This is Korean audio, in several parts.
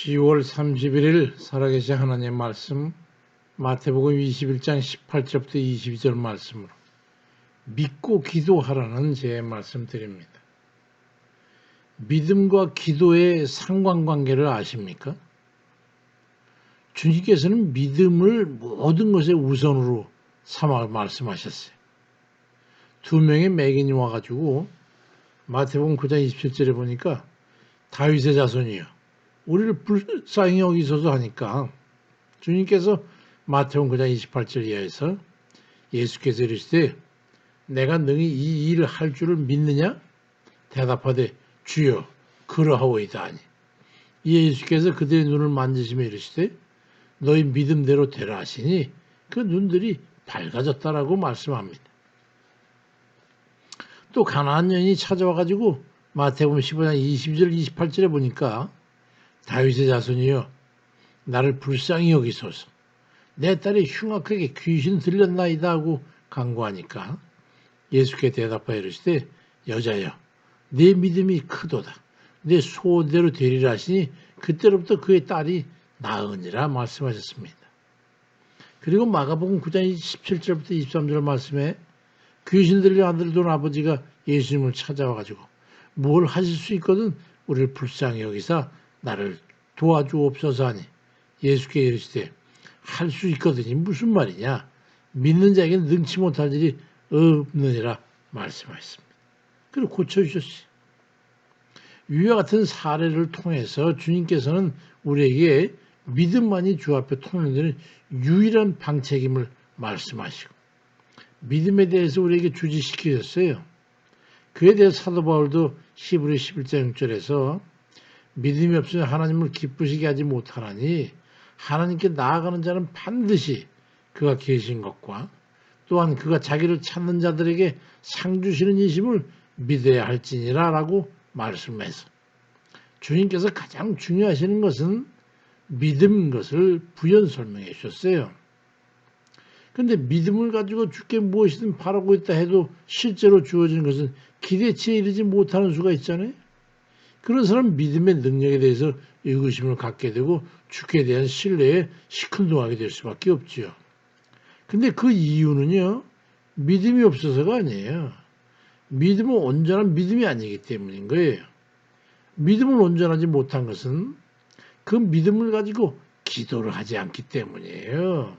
10월 31일 살아계신 하나님의 말씀 마태복음 21장 18절부터 22절 말씀으로 믿고 기도하라는 제 말씀 드립니다. 믿음과 기도의 상관관계를 아십니까? 주님께서는 믿음을 모든 것의 우선으로 삼아 말씀하셨어요. 두 명의 맹인이 와가지고 마태복음 9장 27절에 보니까 다윗의 자손이요. 우리를 불쌍히 여기소서 하니까 주님께서 마태복음 9장 28절 이하에서 예수께서 이르시되 내가 능히 이 일을 할 줄을 믿느냐? 대답하되 주여 그러하오이다 하니 예수께서 그들의 눈을 만지시며 이르시되 너희 믿음대로 되라 하시니 그 눈들이 밝아졌다라고 말씀합니다. 또 가나안 여인이 찾아와 가지고 마태복음 15장 20절 28절에 보니까 다윗의 자손이여 나를 불쌍히 여기소서 내 딸이 흉악하게 귀신 들렸나이다 하고 간구하니까 예수께 대답하여 이르시되 여자여 내 믿음이 크도다 내 소원대로 되리라 하시니 그때로부터 그의 딸이 나으니라 말씀하셨습니다. 그리고 마가복음 9장 17절부터 23절 말씀에 귀신 아들 돈 아버지가 예수님을 찾아와 가지고 뭘 하실 수 있거든 우리를 불쌍히 여기사 나를 도와주옵소서 하니 예수께 이르시되 할 수 있거든이 무슨 말이냐 믿는 자에게는 능치 못할 일이 없느니라 말씀하셨습니다. 그리고 고쳐주셨어요. 위와 같은 사례를 통해서 주님께서는 우리에게 믿음만이 주 앞에 통용되는 유일한 방책임을 말씀하시고 믿음에 대해서 우리에게 주지시키셨어요. 그에 대해 사도 바울도 히브리 11장 6절에서 믿음이 없으면 하나님을 기쁘시게 하지 못하나니 하나님께 나아가는 자는 반드시 그가 계신 것과 또한 그가 자기를 찾는 자들에게 상 주시는 이심을 믿어야 할지니라 라고 말씀해서 주님께서 가장 중요하시는 것은 믿음인 것을 부연 설명해 주셨어요. 근데 믿음을 가지고 주께 무엇이든 바라고 있다 해도 실제로 주어지는 것은 기대치에 이르지 못하는 수가 있잖아요. 그런 사람 믿음의 능력에 대해서 의구심을 갖게 되고 주께 대한 신뢰에 시큰둥하게 될 수밖에 없지요. 근데 그 이유는요, 믿음이 없어서가 아니에요. 믿음은 온전한 믿음이 아니기 때문인 거예요. 믿음을 온전하지 못한 것은 그 믿음을 가지고 기도를 하지 않기 때문이에요.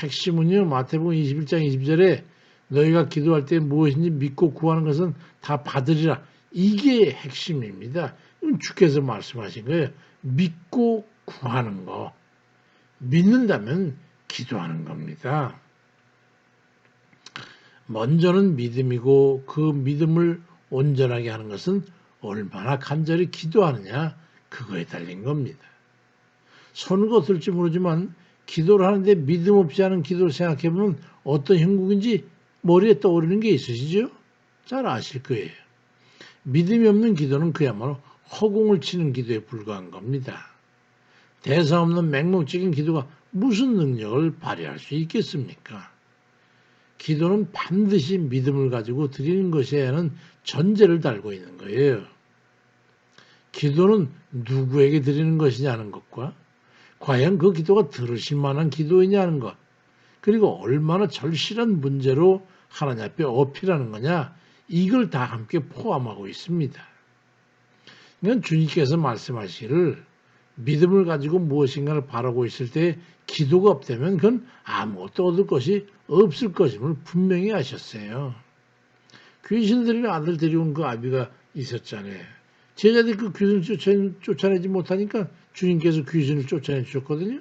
핵심은요, 마태복음 21장 20절에 너희가 기도할 때 무엇인지 믿고 구하는 것은 다 받으리라. 이게 핵심입니다. 주께서 말씀하신 거예요. 믿고 구하는 거. 믿는다면 기도하는 겁니다. 먼저는 믿음이고 그 믿음을 온전하게 하는 것은 얼마나 간절히 기도하느냐 그거에 달린 겁니다. 손은 어떨지 모르지만 기도를 하는데 믿음 없이 하는 기도를 생각해보면 어떤 형국인지 머리에 떠오르는 게 있으시죠? 잘 아실 거예요. 믿음이 없는 기도는 그야말로 허공을 치는 기도에 불과한 겁니다. 대사 없는 맹목적인 기도가 무슨 능력을 발휘할 수 있겠습니까? 기도는 반드시 믿음을 가지고 드리는 것에 하는 전제를 달고 있는 거예요. 기도는 누구에게 드리는 것이냐는 것과 과연 그 기도가 들으실 만한 기도이냐는 것, 그리고 얼마나 절실한 문제로 하나님 앞에 어필하는 거냐, 이걸 다 함께 포함하고 있습니다. 이건 주님께서 말씀하시기를 믿음을 가지고 무엇인가를 바라고 있을 때 기도가 없다면 그건 아무것도 얻을 것이 없을 것임을 분명히 하셨어요. 귀신 들린 아들 데려온 그 아비가 있었잖아요. 제자들이 그 귀신을 쫓아내지 못하니까 주님께서 귀신을 쫓아내 주셨거든요.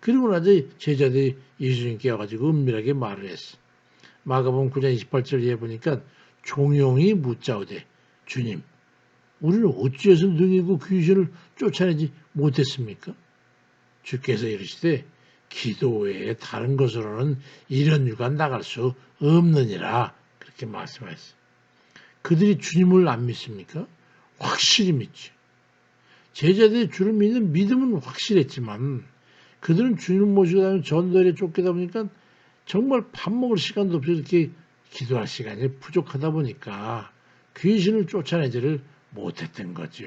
그리고 나서 제자들이 예수님께 와가지고 은밀하게 말을 했어. 마가복음 9장 28절 에 보니까 종용이 묻자오되 주님 우리는 어찌해서 능이고 귀신을 쫓아내지 못했습니까? 주께서 이르시되 기도 외에 다른 것으로는 이런 유가 나갈 수 없느니라 그렇게 말씀하셨어요. 그들이 주님을 안 믿습니까? 확실히 믿죠. 제자들이 주를 믿는 믿음은 확실했지만 그들은 주님을 모시고 다니면 전도에 쫓기다 보니까 정말 밥 먹을 시간도 없이 이렇게 기도할 시간이 부족하다 보니까 귀신을 쫓아내지를 못했던 거죠.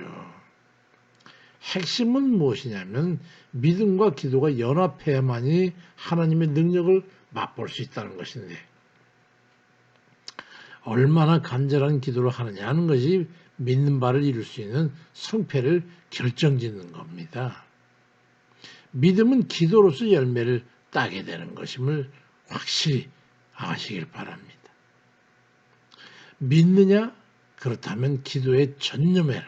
핵심은 무엇이냐면 믿음과 기도가 연합해야만이 하나님의 능력을 맛볼 수 있다는 것인데 얼마나 간절한 기도를 하느냐 하는 것이 믿는 바를 이룰 수 있는 성패를 결정짓는 겁니다. 믿음은 기도로서 열매를 따게 되는 것임을 확실히 아시길 바랍니다. 믿느냐? 그렇다면 기도에 전념해라.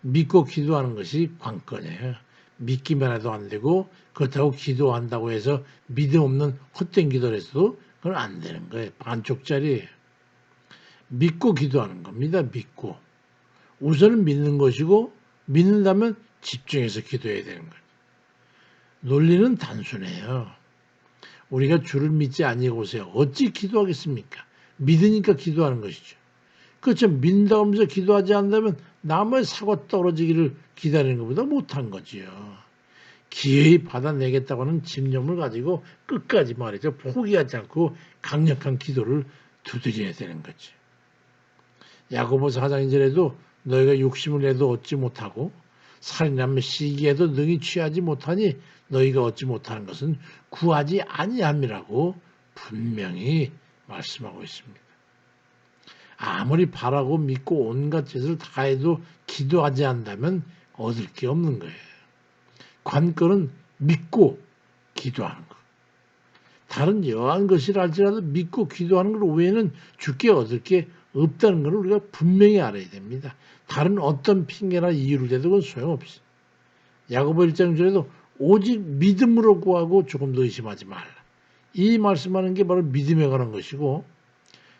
믿고 기도하는 것이 관건이에요. 믿기만 해도 안 되고 그렇다고 기도한다고 해서 믿음 없는 헛된 기도를 해서도 그건 안 되는 거예요. 반쪽짜리예요. 믿고 기도하는 겁니다. 믿고. 우선은 믿는 것이고 믿는다면 집중해서 기도해야 되는 거예요. 논리는 단순해요. 우리가 주를 믿지 아니고세요. 어찌 기도하겠습니까? 믿으니까 기도하는 것이죠. 그렇죠. 믿는다고 하면서 기도하지 않는다면 남의 사고 떨어지기를 기다리는 것보다 못한 거지요. 기회히 받아내겠다고 하는 집념을 가지고 끝까지 말이죠. 포기하지 않고 강력한 기도를 두드려야 되는 거죠. 야고보서 4장 2절에도 너희가 욕심을 내도 얻지 못하고 살인하며 시기에도 능히 취하지 못하니 너희가 얻지 못하는 것은 구하지 아니함이라고 분명히 말씀하고 있습니다. 아무리 바라고 믿고 온갖 짓을 다 해도 기도하지 않는다면 얻을 게 없는 거예요. 관건은 믿고 기도하는 것. 다른 여한 것이라 할지라도 믿고 기도하는 것 외에는 주께 얻을 게 없다는 것을 우리가 분명히 알아야 됩니다. 다른 어떤 핑계나 이유를 대도 그건 소용없어. 야고보 1장 중에도 오직 믿음으로 구하고 조금 더 의심하지 말라. 이 말씀하는 게 바로 믿음에 관한 것이고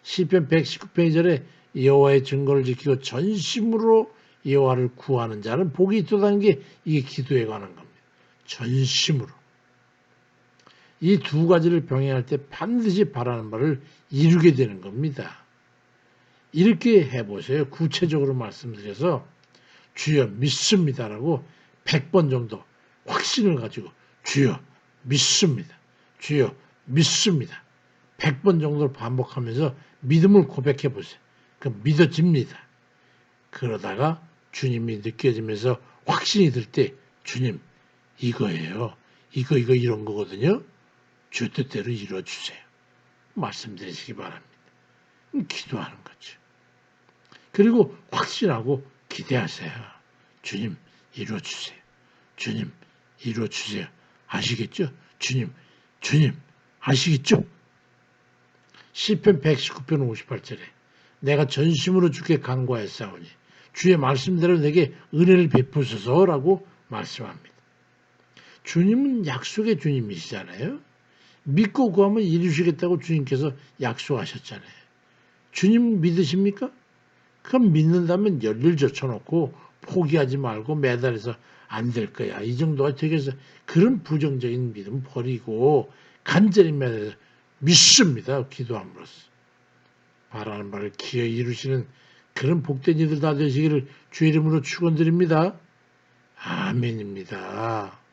시편 119편절에 여호와의 증거를 지키고 전심으로 여호와를 구하는 자는 복이 있다는 게 이게 기도에 관한 겁니다. 전심으로. 이 두 가지를 병행할 때 반드시 바라는 바를 이루게 되는 겁니다. 이렇게 해보세요. 구체적으로 말씀드려서 주여 믿습니다라고 100번 정도 확신을 가지고 주여 믿습니다. 주여 믿습니다. 100번 정도를 반복하면서 믿음을 고백해 보세요. 그 믿어집니다. 그러다가 주님이 느껴지면서 확신이 들 때 주님 이거예요. 이거 이거 이런 거거든요. 주 뜻대로 이루어 주세요. 말씀드리시기 바랍니다. 기도하는 거죠. 그리고 확신하고 기대하세요. 주님 이루어 주세요. 주님 이루어 주세요. 아시겠죠? 주님, 주님 아시겠죠? 시편 119편 58절에 내가 전심으로 주께 간구하였사오니 주의 말씀대로 내게 은혜를 베푸소서라고 말씀합니다. 주님은 약속의 주님이시잖아요. 믿고 구하면 이루시겠다고 주님께서 약속하셨잖아요. 주님 믿으십니까? 그럼 믿는다면 열일 젖혀놓고 포기하지 말고 매달려서 안 될 거야. 이 정도가 되겠어. 그런 부정적인 믿음 버리고 간절히 믿습니다. 기도함으로써. 바라는 바를 기어 이루시는 그런 복된 이들 다 되시기를 주의 이름으로 축원드립니다. 아멘입니다.